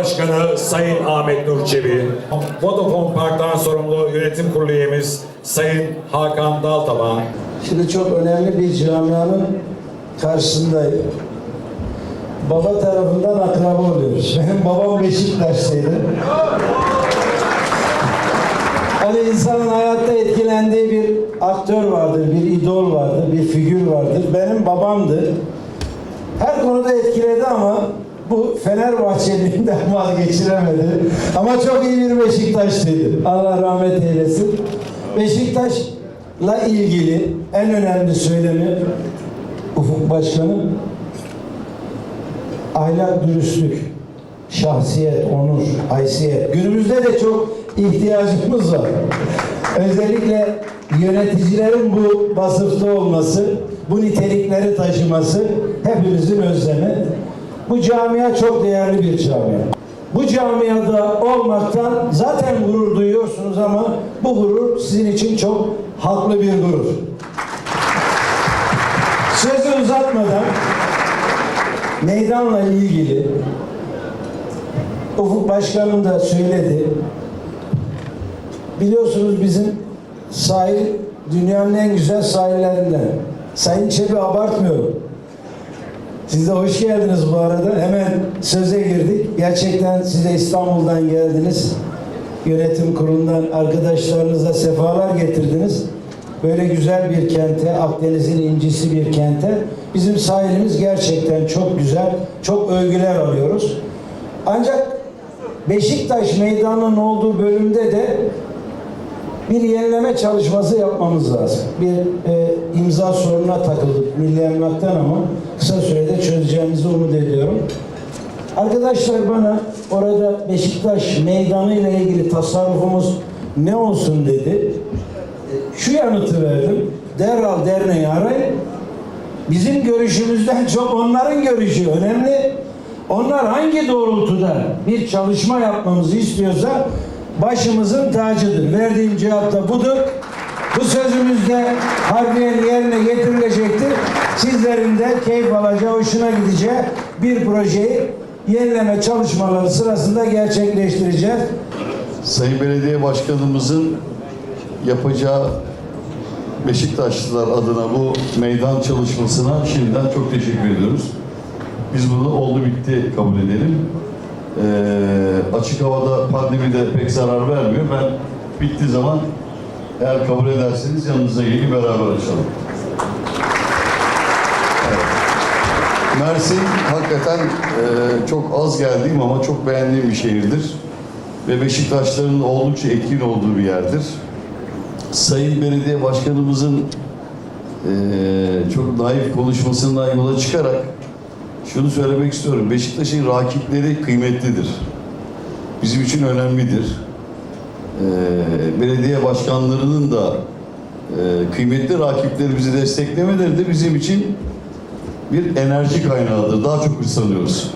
Başkanı Sayın Ahmet Nur Çebi, Vodafone Park'tan sorumlu yönetim kurulu üyemiz Sayın Hakan Daltaban, Şimdi çok önemli bir camianın karşısındayım. Baba tarafından akraba oluyoruz. Benim babam Beşiktaşlıydı. Hani insanın hayatta etkilendiği bir aktör vardır, bir idol vardır, bir figür vardır. Benim babamdı. Her konuda etkiledi ama bu Fenerbahçeliğinden vazgeçiremedi. Ama çok iyi bir Beşiktaşlıydı. Allah rahmet eylesin. Beşiktaş'la ilgili en önemli söylemi Ufuk Başkanım ahlak, dürüstlük, şahsiyet, onur, haysiyet. Günümüzde de çok ihtiyacımız var. Özellikle yöneticilerin bu vasıfta olması, bu nitelikleri taşıması hepimizin özlemi. Bu camia çok değerli bir camia. Bu camiada olmaktan zaten gurur duyuyorsunuz ama bu gurur sizin için çok haklı bir gurur. Sözü uzatmadan meydanla ilgili Ufuk Başkanım da söyledi. Biliyorsunuz bizim sahil dünyanın en güzel sahillerinden. Sayın Çebi abartmıyorum. Siz de hoş geldiniz bu arada. Hemen söze girdik. Gerçekten siz de İstanbul'dan geldiniz. Yönetim kurulundan arkadaşlarınıza sefalar getirdiniz. Böyle güzel bir kente, Akdeniz'in incisi bir kente. Bizim sahilimiz gerçekten çok güzel, çok övgüler alıyoruz. Ancak Beşiktaş meydanının olduğu bölümde de bir yenileme çalışması yapmamız lazım. Bir e, imza sorununa takıldık Milli Emlak'tan ama kısa sürede çözeceğimizi umut ediyorum. Arkadaşlar bana orada Beşiktaş meydanı ile ilgili tasarrufumuz ne olsun dedi. E, Şu yanıtı verdim. Derhal derneği arayın. Bizim görüşümüzden çok onların görüşü önemli. Onlar hangi doğrultuda bir çalışma yapmamızı istiyorsa başımızın tacıdır. Verdiğim cevap da budur. Bu sözümüz de harfiyen yerine getirilecektir. Sizlerin de keyif alacağı, hoşuna gideceği bir projeyi yenileme çalışmaları sırasında gerçekleştireceğiz. Sayın Belediye Başkanımızın yapacağı Beşiktaşlılar adına bu meydan çalışmasına şimdiden çok teşekkür ediyoruz. Biz bunu oldu bitti kabul edelim. Ee, açık havada pandemide pek zarar vermiyor. Ben bittiği zaman eğer kabul ederseniz yanınıza gelip beraber açalım. Mersin hakikaten e, çok az geldiğim ama çok beğendiğim bir şehirdir. Ve Beşiktaşların oldukça etkin olduğu bir yerdir. Sayın Belediye Başkanımızın e, çok naif konuşmasından yola çıkarak şunu söylemek istiyorum. Beşiktaş'ın rakipleri kıymetlidir. Bizim için önemlidir. E, belediye başkanlarının da e, kıymetli rakipleri bizi desteklemeleri de bizim için bir enerji kaynağıdır. Daha çok hırslanıyoruz.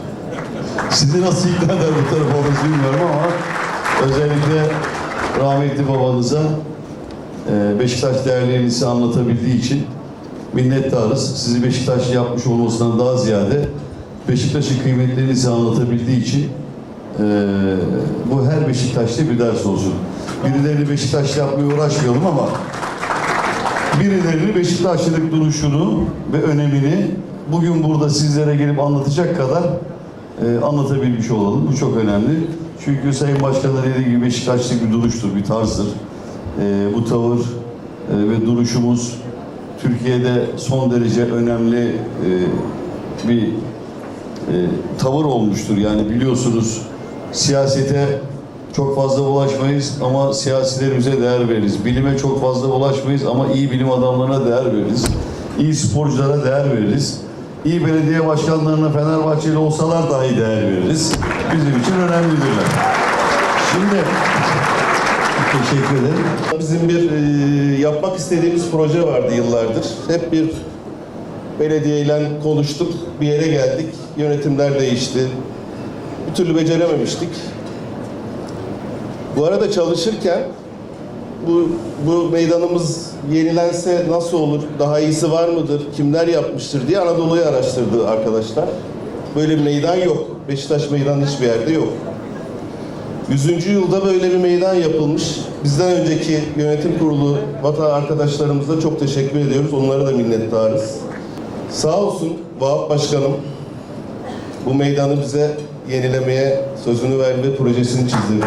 Sizi nasıl ikna eder bu taraf bilmiyorum ama özellikle rahmetli babanıza e, Beşiktaş değerlerini size anlatabildiği için minnettarız. Sizi Beşiktaş yapmış olmasından daha ziyade Beşiktaş'ın kıymetlerini size anlatabildiği için e, bu her Beşiktaş'ta bir ders olsun. Birilerini Beşiktaş yapmaya uğraşmayalım ama birilerini Beşiktaşlılık duruşunu ve önemini bugün burada sizlere gelip anlatacak kadar e, anlatabilmiş olalım. Bu çok önemli. Çünkü Sayın Başkan'ın dediği gibi Beşiktaşlık bir duruştur, bir tarzdır. E, bu tavır e, ve duruşumuz Türkiye'de son derece önemli e, bir e, tavır olmuştur. Yani biliyorsunuz siyasete çok fazla bulaşmayız ama siyasilerimize değer veririz. Bilime çok fazla bulaşmayız ama iyi bilim adamlarına değer veririz. İyi sporculara değer veririz. İyi belediye başkanlarına Fenerbahçeli olsalar dahi değer veririz. Bizim için önemlidirler. Şimdi teşekkür ederim. Bizim bir e, yapmak istediğimiz proje vardı yıllardır. Hep bir belediyeyle konuştuk, bir yere geldik. Yönetimler değişti. Bir türlü becerememiştik. Bu arada çalışırken bu, bu meydanımız yenilense nasıl olur, daha iyisi var mıdır, kimler yapmıştır diye Anadolu'yu araştırdı arkadaşlar. Böyle bir meydan yok. Beşiktaş meydanı hiçbir yerde yok. 100. yılda böyle bir meydan yapılmış. Bizden önceki yönetim kurulu vatan arkadaşlarımıza çok teşekkür ediyoruz. Onlara da minnettarız. Sağ olsun Vahap Başkanım bu meydanı bize yenilemeye sözünü verdi ve projesini çizdirdi.